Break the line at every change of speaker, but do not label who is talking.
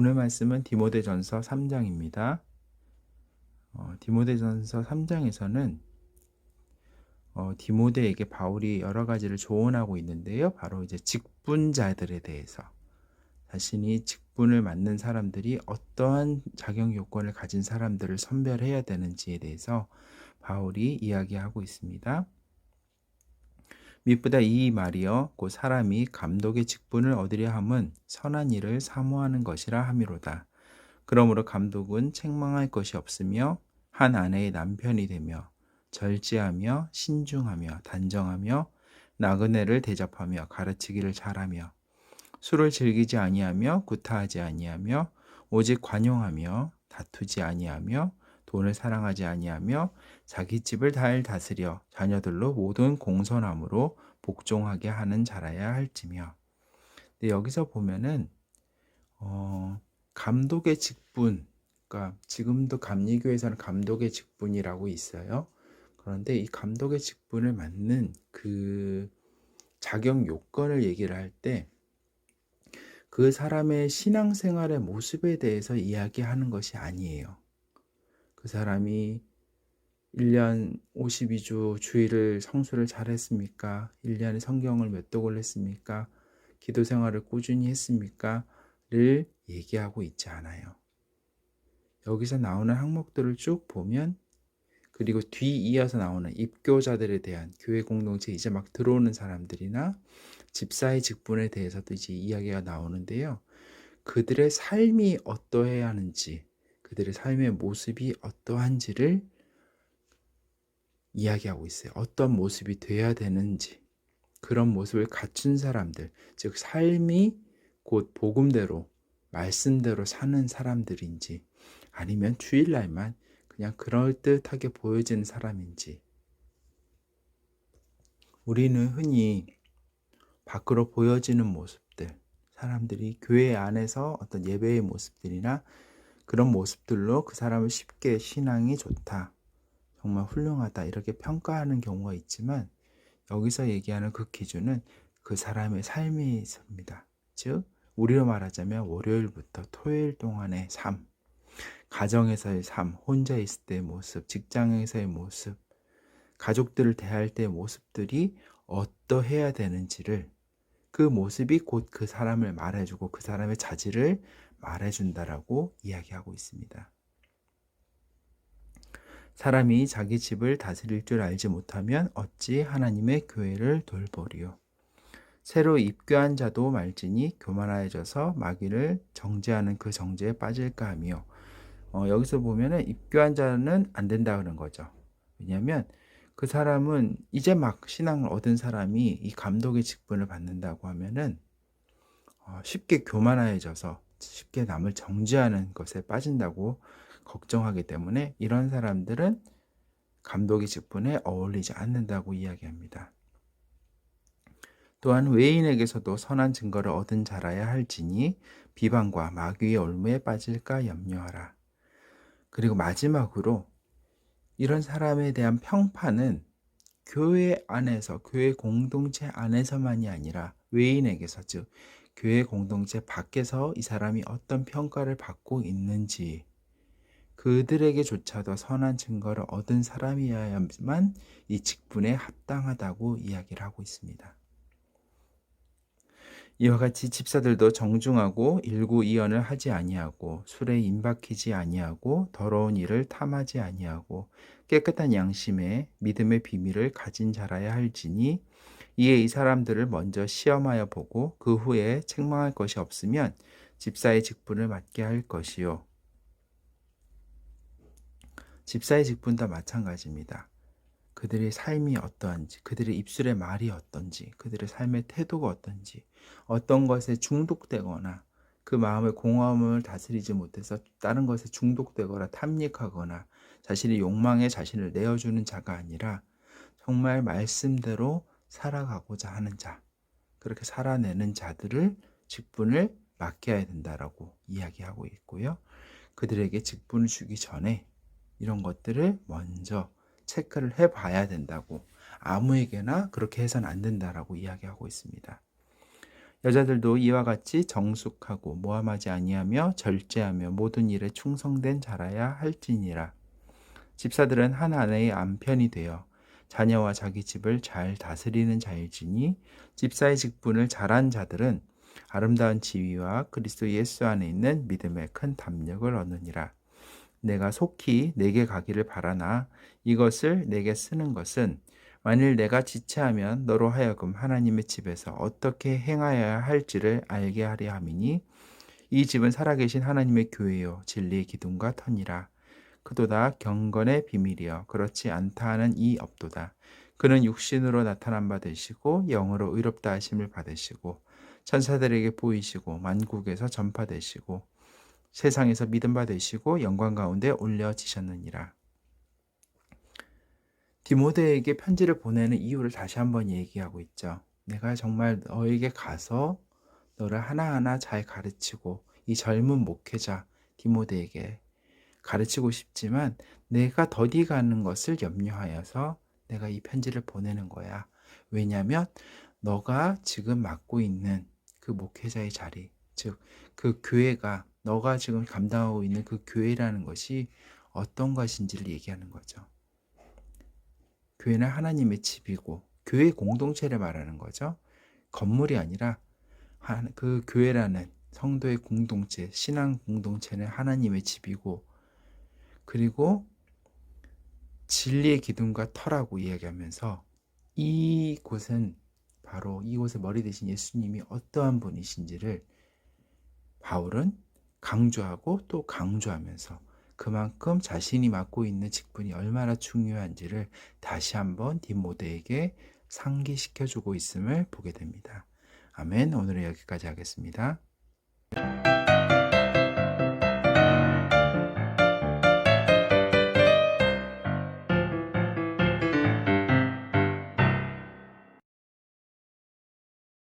오늘 말씀은 디모데전서 3장입니다. 어, 디모데전서 3장에서는 어, 디모데에게 바울이 여러 가지를 조언하고 있는데요. 바로 이제 직분자들에 대해서 자신이 직분을 맡는 사람들이 어떠한 자격 요건을 가진 사람들을 선별해야 되는지에 대해서 바울이 이야기하고 있습니다. 미쁘다 이 말이여 곧 사람이 감독의 직분을 얻으려 함은 선한 일을 사모하는 것이라 함이로다. 그러므로 감독은 책망할 것이 없으며 한 아내의 남편이 되며 절제하며 신중하며 단정하며 나그네를 대접하며 가르치기를 잘하며 술을 즐기지 아니하며 구타하지 아니하며 오직 관용하며 다투지 아니하며 돈을 사랑하지 아니하며 자기 집을 잘 다스려 자녀들로 모든 공손함으로 복종하게 하는 자라야 할지며. 근데 여기서 보면은 어, 감독의 직분, 그러니까 지금도 감리교에서는 감독의 직분이라고 있어요. 그런데 이 감독의 직분을 맡는 그 자격 요건을 얘기를 할 때 그 사람의 신앙생활의 모습에 대해서 이야기하는 것이 아니에요. 그 사람이 1년 52주 주일을 성수를 잘 했습니까? 1년에 성경을 몇 독을 했습니까? 기도 생활을 꾸준히 했습니까? 를 얘기하고 있지 않아요. 여기서 나오는 항목들을 쭉 보면 그리고 뒤 이어서 나오는 입교자들에 대한 교회 공동체 이제 막 들어오는 사람들이나 집사의 직분에 대해서도 이제 이야기가 나오는데요. 그들의 삶이 어떠해야 하는지, 그들의 삶의 모습이 어떠한지를 이야기하고 있어요. 어떤 모습이 돼야 되는지, 그런 모습을 갖춘 사람들, 즉, 삶이 곧 복음대로, 말씀대로 사는 사람들인지, 아니면 주일날만 그냥 그럴듯하게 보여지는 사람인지. 우리는 흔히 밖으로 보여지는 모습들, 사람들이 교회 안에서 어떤 예배의 모습들이나 그런 모습들로 그 사람을 쉽게 신앙이 좋다, 정말 훌륭하다, 이렇게 평가하는 경우가 있지만 여기서 얘기하는 그 기준은 그 사람의 삶이 있습니다. 즉, 우리로 말하자면 월요일부터 토요일 동안의 삶, 가정에서의 삶, 혼자 있을 때의 모습, 직장에서의 모습, 가족들을 대할 때의 모습들이 어떠해야 되는지를 그 모습이 곧 그 사람을 말해주고 그 사람의 자질을 말해준다라고 이야기하고 있습니다. 사람이 자기 집을 다스릴 줄 알지 못하면 어찌 하나님의 교회를 돌보리요. 새로 입교한 자도 말지니 교만하여져서 마귀를 정죄하는 그 정죄에 빠질까 하며 어, 여기서 보면은 입교한 자는 안 된다 그런 거죠. 왜냐하면 그 사람은 이제 막 신앙을 얻은 사람이 이 감독의 직분을 받는다고 하면은 어, 쉽게 교만해져서 쉽게 남을 정죄하는 것에 빠진다고 걱정하기 때문에 이런 사람들은 감독의 직분에 어울리지 않는다고 이야기합니다. 또한 외인에게서도 선한 증거를 얻은 자라야 할지니 비방과 마귀의 올무에 빠질까 염려하라. 그리고 마지막으로 이런 사람에 대한 평판은 교회 안에서, 교회 공동체 안에서만이 아니라 외인에게서, 즉, 교회 공동체 밖에서 이 사람이 어떤 평가를 받고 있는지, 그들에게조차도 선한 증거를 얻은 사람이어야만 이 직분에 합당하다고 이야기를 하고 있습니다. 이와 같이 집사들도 정중하고 일구이연을 하지 아니하고 술에 임박히지 아니하고 더러운 일을 탐하지 아니하고 깨끗한 양심에 믿음의 비밀을 가진 자라야 할지니 이에 이 사람들을 먼저 시험하여 보고 그 후에 책망할 것이 없으면 집사의 직분을 맡게 할 것이요 집사의 직분도 마찬가지입니다. 그들의 삶이 어떠한지, 그들의 입술의 말이 어떤지, 그들의 삶의 태도가 어떤지, 어떤 것에 중독되거나 그 마음의 공허함을 다스리지 못해서 다른 것에 중독되거나 탐닉하거나 자신의 욕망에 자신을 내어주는 자가 아니라 정말 말씀대로 살아가고자 하는 자, 그렇게 살아내는 자들을 직분을 맡겨야 된다라고 이야기하고 있고요. 그들에게 직분을 주기 전에 이런 것들을 먼저 체크를 해 봐야 된다고 아무에게나 그렇게 해서는 안 된다라고 이야기하고 있습니다. 여자들도 이와 같이 정숙하고 모함하지 아니하며 절제하며 모든 일에 충성된 자라야 할지니라. 집사들은 한 아내의 남편이 되어 자녀와 자기 집을 잘 다스리는 자일지니 집사의 직분을 잘한 자들은 아름다운 지위와 그리스도 예수 안에 있는 믿음의 큰 담력을 얻느니라. 내가 속히 내게 가기를 바라나 이것을 내게 쓰는 것은 만일 내가 지체하면 너로 하여금 하나님의 집에서 어떻게 행하여야 할지를 알게 하려 함이니 이 집은 살아계신 하나님의 교회요 진리의 기둥과 터니라 그도다 경건의 비밀이여 그렇지 않다 하는 이 업도다 그는 육신으로 나타난 바 되시고 영으로 의롭다 하심을 받으시고 천사들에게 보이시고 만국에서 전파되시고 세상에서 믿음 받으시고 영광 가운데 올려지셨느니라. 디모데에게 편지를 보내는 이유를 다시 한번 얘기하고 있죠. 내가 정말 너에게 가서 너를 하나하나 잘 가르치고 이 젊은 목회자 디모데에게 가르치고 싶지만 내가 더디 가는 것을 염려하여서 내가 이 편지를 보내는 거야. 왜냐하면 너가 지금 맡고 있는 그 목회자의 자리, 즉 그 교회가 너가 지금 감당하고 있는 그 교회라는 것이 어떤 것인지를 얘기하는 거죠. 교회는 하나님의 집이고 교회 공동체를 말하는 거죠. 건물이 아니라 그 교회라는 성도의 공동체, 신앙 공동체는 하나님의 집이고 그리고 진리의 기둥과 터라고 이야기하면서 이곳은 바로 이곳의 머리 대신 예수님이 어떠한 분이신지를 바울은 강조하고 또 강조하면서 그만큼 자신이 맡고 있는 직분이 얼마나 중요한지를 다시 한번 디모데에게 상기시켜 주고 있음을 보게 됩니다. 아멘. 오늘은 여기까지 하겠습니다.